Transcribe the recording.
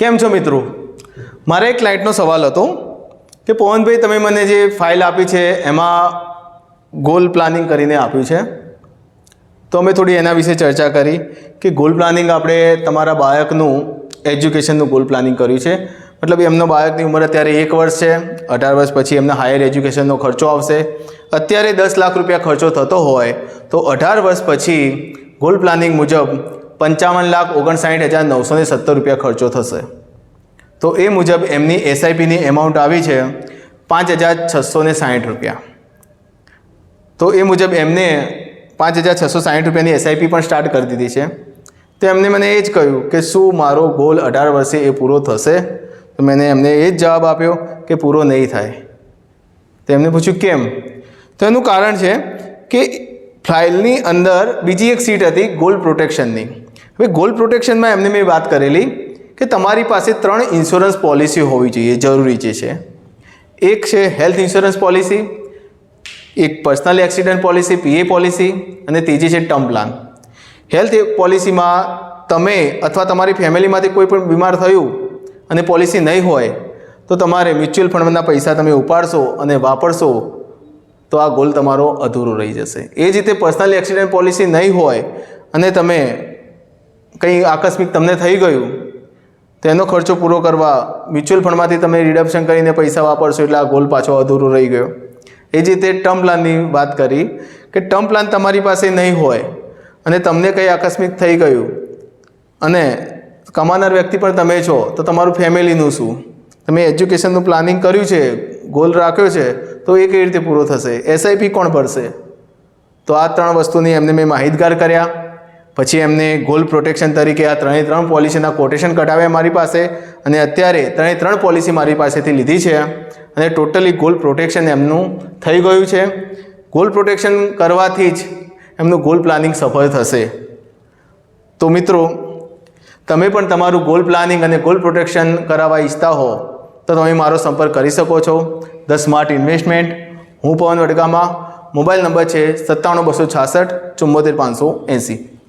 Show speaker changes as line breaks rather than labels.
કેમ છો મિત્રો? મારે એક ક્લાયન્ટનો સવાલ હતો કે પવનભાઈ, તમે મને જે ફાઇલ આપી છે, એમાં ગોલ પ્લાનિંગ કરીને આપ્યું છે. તો અમે થોડી એના વિશે ચર્ચા કરી કે ગોલ પ્લાનિંગ આપણે તમારા બાળકનું, એજ્યુકેશનનું ગોલ પ્લાનિંગ કર્યું છે. મતલબ એમનો બાળકની ઉંમર અત્યારે એક વર્ષ છે, અઢાર વર્ષ પછી એમના હાયર એજ્યુકેશનનો ખર્ચો આવશે. અત્યારે દસ લાખ રૂપિયા ખર્ચો થતો હોય, તો અઢાર વર્ષ પછી ગોલ પ્લાનિંગ મુજબ પંચાવન લાખ ઓગણસાઠ હજાર નવસો ને સત્તર રૂપિયા ખર્ચો થશે. તો એ મુજબ એમની એસઆઈપીની એમાઉન્ટ આવી છે પાંચ હજાર છસો ને સાઠ રૂપિયા. તો એ મુજબ એમને પાંચ હજાર છસો સાઠ રૂપિયાની એસઆઈપી પણ સ્ટાર્ટ કરી દીધી છે. તો એમને મને એ જ કહ્યું કે શું મારો ગોલ અઢાર વર્ષે એ પૂરો થશે? તો મેં એમને એ જ જવાબ આપ્યો કે પૂરો નહીં થાય. તો એમને પૂછ્યું, કેમ? તો એનું કારણ છે કે ફાઇલની અંદર બીજી એક સીટ હતી ગોલ્ડ પ્રોટેક્શનની હવે ગોલ્ડ પ્રોટેક્શનમાં એમને મેં વાત કરેલી કે તમારી પાસે ત્રણ ઇન્સ્યોરન્સ પોલિસી હોવી જોઈએ, જરૂરી જે છે. એક છે હેલ્થ ઇન્સ્યોરન્સ પોલિસી એક personal accident policy PA policy અને ત્રીજી છે ટર્મ પ્લાન હેલ્થ પોલિસીમાં તમે અથવા તમારી ફેમિલીમાંથી કોઈ પણ બીમાર થયું અને પોલિસી નહીં હોય, તો તમારે મ્યુચ્યુઅલ ફંડના પૈસા તમે ઉપાડશો અને વાપરશો, તો આ ગોલ તમારો અધૂરો રહી જશે. એ જ રીતે પર્સનલ એક્સિડન્ટ પોલિસી નહીં હોય અને તમે કંઈ આકસ્મિક તમને થઈ ગયું, તો એનો ખર્ચો પૂરો કરવા મ્યુચ્યુઅલ ફંડમાંથી તમે રિડમ્પશન કરીને પૈસા વાપરશો એટલે આ ગોલ પાછો અધૂરો રહી ગયો. એ જ રીતે ટર્મ પ્લાનની વાત કરી કે ટર્મ પ્લાન તમારી પાસે નહીં હોય અને તમને કંઈ આકસ્મિક થઈ ગયું અને કમાનાર વ્યક્તિ પણ તમે છો, તો તમારું ફેમિલીનું શું? તમે એજ્યુકેશનનું પ્લાનિંગ કર્યું છે, ગોલ રાખ્યો છે, તો એ કઈ રીતે પૂરો થશે? એસઆઈપી કોણ ભરશે? તો આ ત્રણ વસ્તુની એમને મેં માહિતગાર કર્યા. પછી એમને ગોલ પ્રોટેક્શન તરીકે આ ત્રણે ત્રણ પોલિસીના કોટેશન કઢાવ્યા મારી પાસે અને અત્યારે ત્રણે ત્રણ પોલિસી મારી પાસેથી લીધી છે. અને ટોટલી ગોલ પ્રોટેક્શન એમનું થઈ ગયું છે. ગોલ પ્રોટેક્શન કરવાથી જ એમનું ગોલ પ્લાનિંગ સફળ થશે. તો મિત્રો, તમે પણ તમારું ગોલ પ્લાનિંગ અને ગોલ પ્રોટેક્શન કરાવવા ઈચ્છતા હો, તો તમે મારો સંપર્ક કરી શકો છો. The smart investment. હું પવન વડગામાં. મોબાઈલ નંબર છે સત્તાણું બસો છાસઠ ચુમ્મોતેર પાંચસો એંસી.